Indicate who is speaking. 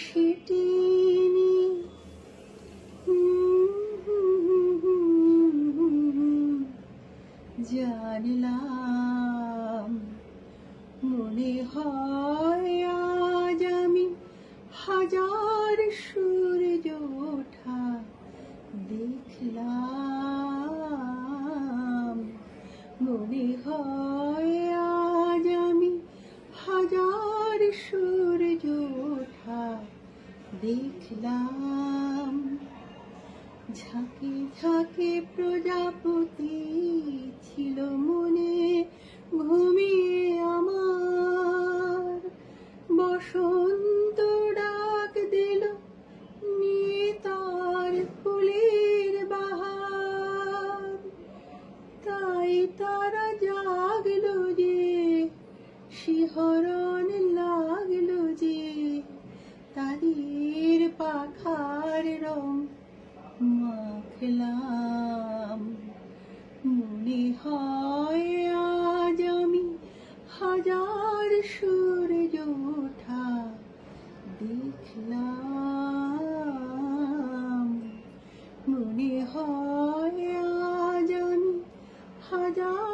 Speaker 1: সেটি জানলাম, মনে হয় আজ আমি হাজার সূর্য ওঠা দেখলাম। মনে হয় আজ আমি হাজার সূর্য ওঠা দেখলাম। ঝাঁকে ঝাঁকে প্রজাপতি ছিল মনে ঘুমিয়ে আমার। বসন্ত ডাক দিল, নিয়ে তার ফুলের বাহার। তাই তারা জাগলো যে শিহরণ পাখার রং মাখলাম। মনে হয় আজ আমি হাজার সূর্য ওঠা দেখলাম। মনে হয় আজ আমি হাজার